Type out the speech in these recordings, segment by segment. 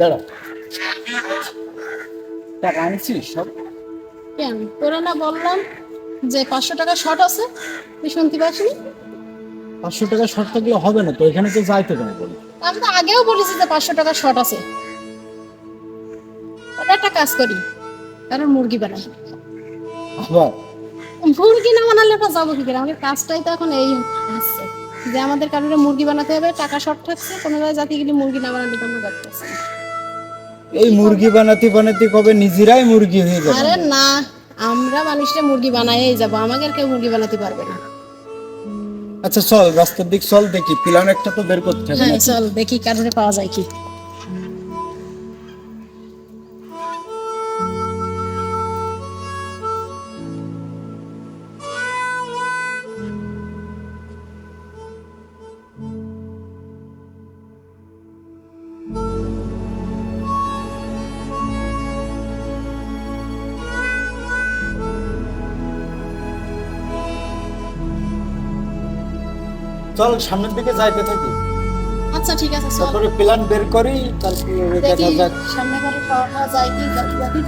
দাঁড়া টাকা আনছিস সব? কেন? তোরা না বললাম যে পাঁচশো টাকা শর্ট আছে? তুই শুনতে পাসনি? পাঁচশো টাকা শর্ট থাকলে হবে না তো এখানে তো যাইতে কেন বলি। আমি তো আগেও বলেছি যে পাঁচশো টাকা শর্ট আছে। তাহলে একটা কাজ করি কারণ মুরগি বানাই। আবার মুরগি না বানালে তো যাব কি করে? আমাদের কাজটাই তো এখন এই আসছে যে আমাদের কারণে মুরগি বানাতে হবে টাকা শর্ট থাকছে কোনো জায়গায় জাতি গেলে মুরগি না বানালে তো আমরা এই মুরগি বানাতে বানাতে কবে নিজেরাই মুরগি হয়ে যাবে? আরে না আমরা মানুষটা মুরগি বানাই যাব আমাকে আর কেউ মুরগি বানাতে পারবে না। আচ্ছা চল রাস্তার দিক চল দেখি প্ল্যান একটা তো বের করতে হবে হ্যাঁ চল দেখি কারণে পাওয়া যায় কি। চল সামনের দিকে যাইতে থাকি আচ্ছা ঠিক আছে চল। তারপরে প্ল্যান বের করি তারপরে দেখা যাক সামনে করে পাওয়া যায় কি যাবি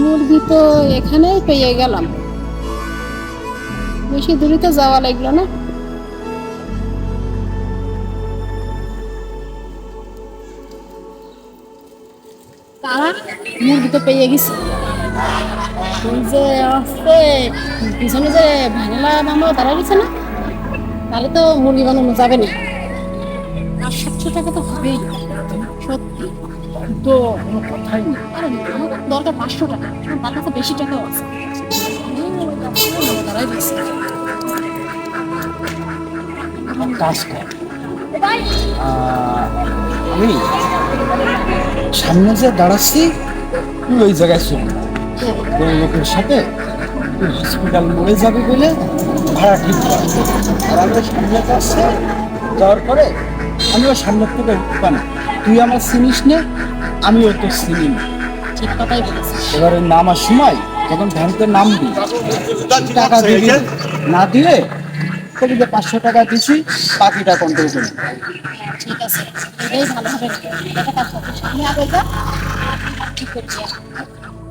মুরগি তো এখানেই পেয়ে গেলাম। বেশি দূরে তো যাওয়া লাগল না। তারা মুরগি তো পেয়ে গেছি। যে আসছে, পিছনে যে ভাঙলা মামা তারা গেছে না? তাহলে তো মুরগি বানানো যাবে না। আর সাতশো টাকা তো হবেই। সত্যি। তো কথাই নেই। দরকার পাঁচশো টাকা। তার কাছে বেশি টাকাও আছে। তারাই দিচ্ছে এক কাজ কর আহ, আমি সামনে যে দাঁড়াচ্ছি তুই ওই জায়গায় চল। ওই লোকের সাথে তুই হসপিটাল মোড়ে যাবে বলে ভাড়া ঠিক কর আর আমরা সামনে যাচ্ছে যাওয়ার পরে আমিও সামনের থেকে উঠবান তুই আমার চিনিস নে আমিও তো চিনি না। ঠিক কথাই বলেছিস। এবারে নামার সময় যখন ভ্যানতে নামবি টাকা দিবি না দিলে কবি যে পাঁচশো টাকা দিছি বাকিটা কন্ট্রোল করে ঠিক আছে এটাই ভালো হবে একটা কাজ করতে সামনে আগে ঠিক করছি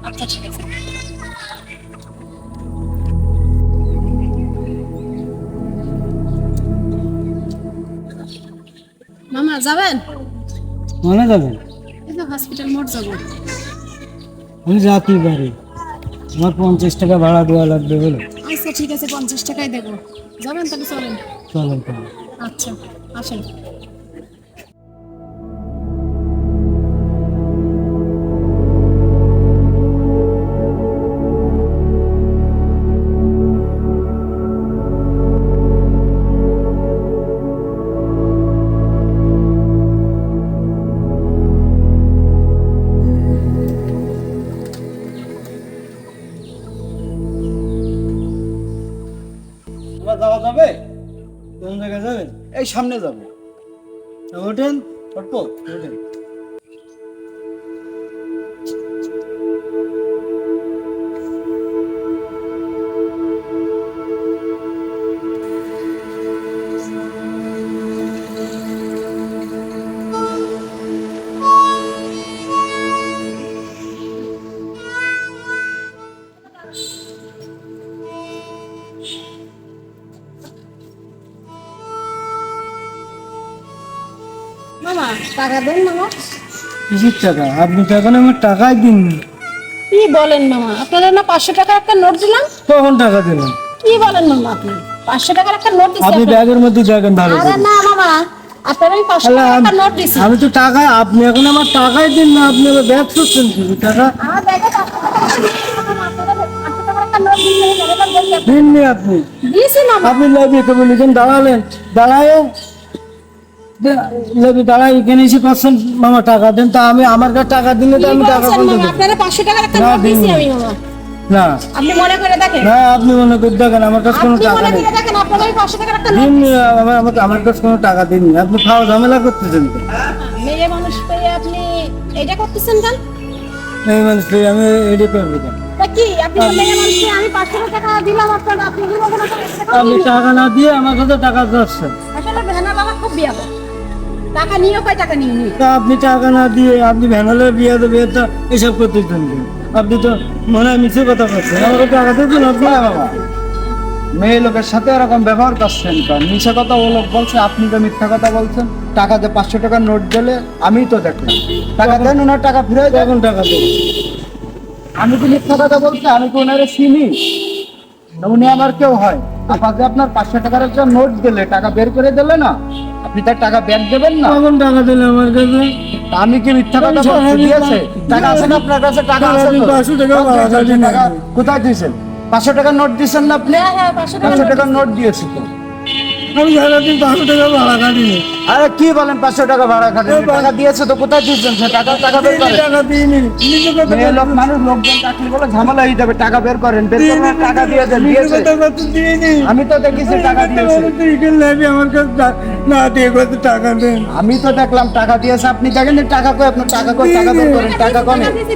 আচ্ছা ঠিক আছে। মামা যাবেন? মনে যাবেন এই তো হসপিটাল মোড় যাব। আমি যাতে পারি আমার পঞ্চাশ টাকা ভাড়া দেওয়া লাগবে বলো। আচ্ছা ঠিক আছে পঞ্চাশ টাকাই দেবো। যাবেন তাহলে চলেন। চলেন আচ্ছা আসেন। সামনে যাব। ওঠেন অটপো ওঠেন। টাকা দেন মামা। কিসের টাকা? আপনি তো এখন আমার টাকাই দিন কি বলেন মামা? আপনারা না পাঁচশো টাকার একটা নোট দিলাম? কখন টাকা দিলেন? কি বলেন মামা আপনি? পাঁচশো টাকার একটা নোট দিচ্ছি আপনি ব্যাগের মধ্যে ভালো আরে না মামা আপনারা আমি পাঁচশো টাকার একটা নোট দিচ্ছি। আমি তো টাকা আপনি এখন আমার টাকাই দিন না আপনি আমার ব্যাগ করছেন কি? টাকা আমার ব্যাগে পাঁচশো পাঁচশো। দিননি আপনি। দিয়েছি আপনি দাঁড়ালেন দাঁড়ায় লাইব্রেরি দাঁড়ায় এখানে এসে পাচ্ছেন মামা টাকা দেন তা আমি আমার কাছে টাকা দিলে তো আমি টাকা বলছেন বলতে মামা? আপনারা পাঁচশো টাকার একটা না, নোট দিয়েছি আমি মামা। না। আপনি মনে করে দেখেন। না আপনি মনে করে দেখেন আমার কাছে কোনো টাকা নেই। দেখেন আপনার ওই টাকার একটা দিন আমার আমার কাছে কোনো টাকা দিন আপনি খাওয়া ঝামেলা করতেছেন তো মেয়ে মানুষ পেয়ে আপনি এটা করতেছেন কেন? আমি করব কেন? কি আপনি মেয়ে মানুষ পেয়ে আমি পাঁচশো টাকা দিলাম আপনার আপনি কোনো? টাকা আপনি টাকা না দিয়ে আমার কাছে টাকা আসলে ভেনা বাবা খুব বিয়া টাকা নিয়েও কয় টাকা নিয়ে নিয়ে তা আপনি টাকা না দিয়ে আপনি ভ্যানালের বিয়ে তো এসব করতেছেন কেন? আপনি তো মনে হয় মিছে কথা করছেন আমাকে টাকা দিয়েছেন আপনি বাবা মেয়ে লোকের সাথে এরকম ব্যবহার করছেন কেন? মিছে কথা ও লোক বলছে আপনি তো মিথ্যা কথা বলছেন। টাকা দিয়ে পাঁচশো টাকার নোট দিলে আমি তো দেখলাম। টাকা দেন ওনার টাকা ফিরে এখন টাকা দেন আমি তো মিথ্যা কথা বলছি আমি তো ওনারে চিনি। না, উনি আমার কেউ হয়। আপনাকে আপনার পাঁচশো টাকার একটা নোট দিলে টাকা বের করে দিলে না আপনি তার টাকা ব্যাক দেবেন না। কখন টাকা দিলে আমার কাছে? আমি কি মিথ্যা কথা বলছি? দিয়েছে টাকা আছে না? আপনার কাছে টাকা আছে তো? 500 টাকা কোথায় ভাড়া দিয়েছেন? টাকা- কোথায় দিয়েছেন? পাঁচশো টাকার নোট দিয়েছেন না আপনি? হ্যাঁ হ্যাঁ পাঁচশো টাকা পাঁচশো টাকার নোট দিয়েছি তো। আমি সারাদিন পাঁচশো টাকা ভাড়া কাটিনি আরে কি বলেন পাঁচশো টাকা ভাড়া খাটেন টাকা দিয়েছে তো কোথায় দিয়েছেন? সে টাকা টাকা বের করেন টাকা দিইনি। নিজে কথা মেয়ে লোক মানুষ লোকজন চাকরি বলে ঝামেলা হয়ে যাবে টাকা বের করেন। বের করেন টাকা দিয়ে দেন নিজে দিয়েছে। আমি তো দেখেছি টাকা দিয়েছে। আমার কাছে না দিয়ে কত টাকা দেন? আমি তো দেখলাম টাকা দিয়েছে আপনি দেখেন টাকা কই আপনার টাকা কই টাকা বের করেন টাকা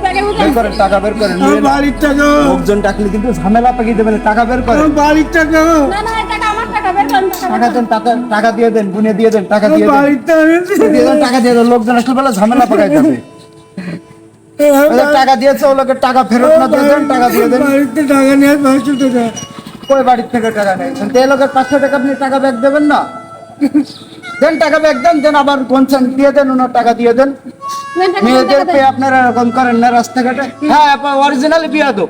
ব্যাগে বের করেন টাকা বের করেন বাড়ির টাকা। লোকজন ডাকলে কিন্তু ঝামেলা পাকিয়ে দেবেন টাকা বের করেন। বাড়ির টাকা। না না টাকা টাকা বের করেন টাকা টাকা দেন টাকা টাকা দিয়ে দেন গুনে দিয়ে দেন টাকা দিয়ে দেন। টাকা দিয়ে দেন টাকা দিয়ে দেন লোকজন আসলে বলে ঝামেলা পাকাই যাবে টাকা দিয়েছে ও লোকের টাকা ফেরত না দিয়ে দেন টাকা দিয়ে দেন। বাড়িতে টাকা নিয়ে পাঁচশো টাকা কই বাড়ির থেকে টাকা নিয়েছেন তো এই লোকের পাঁচশো টাকা আপনি টাকা ব্যাগ দেবেন না? দেন টাকা ব্যাগ দেন দেন আবার কোনছেন দিয়ে দেন ওনার টাকা দিয়ে দেন। দেন মেয়েদের পেয়ে আপনারা এরকম করেন না রাস্তাঘাটে? হ্যাঁ অরিজিনালি বিয়া দো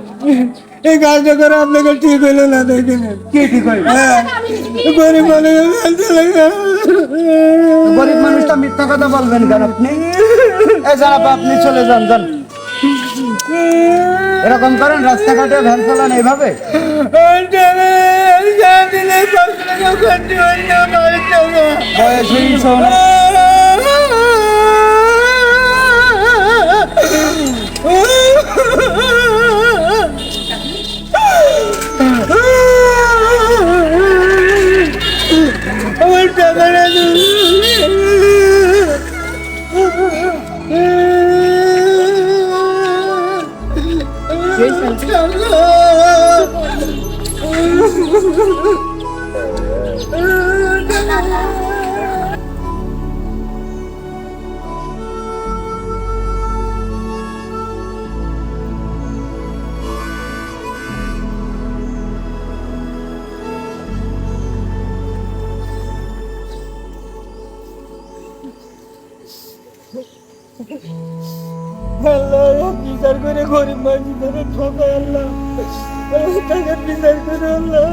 এই কাজটা করে আপনাকে ঠিক হইল না দেখেন কি ঠিক হয় হ্যাঁ। গরিব মানুষ গরিব মানুষটা মিথ্যা কথা বলবেন কেন আপনি? এই যান আপা, আপনি চলে যান যান। এরকম করেন রাস্তাঘাটে ভ্যান চালান এইভাবে? আমার টাকা, অনেক। আমার আল্লাহ বিচার করে গরিব মানুষ ধরে ঠকায় আল্লাহ। টাকার বিচার করে আল্লাহ।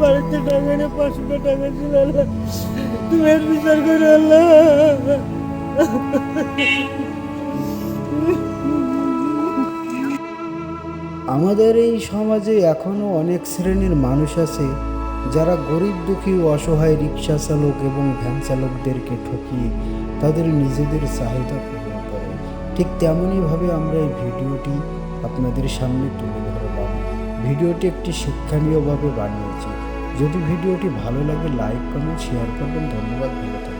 বাড়িতে আল্লাহ। বিচার করে আল্লাহ। আমাদের এই সমাজে এখনও অনেক শ্রেণির মানুষ আছে যারা গরিব দুঃখী ও অসহায় রিক্সা চালক এবং ভ্যান চালকদেরকে ঠকিয়ে তাদের নিজেদের চাহিদা পূরণ করে, ঠিক তেমনইভাবে আমরা এই ভিডিওটি আপনাদের সামনে তুলে ধরলাম। ভিডিওটি একটি শিক্ষণীয়ভাবে বানিয়েছি। যদি ভিডিওটি ভালো লাগে, লাইক, কমেন্ট, শেয়ার করবেন। ধন্যবাদ ভালো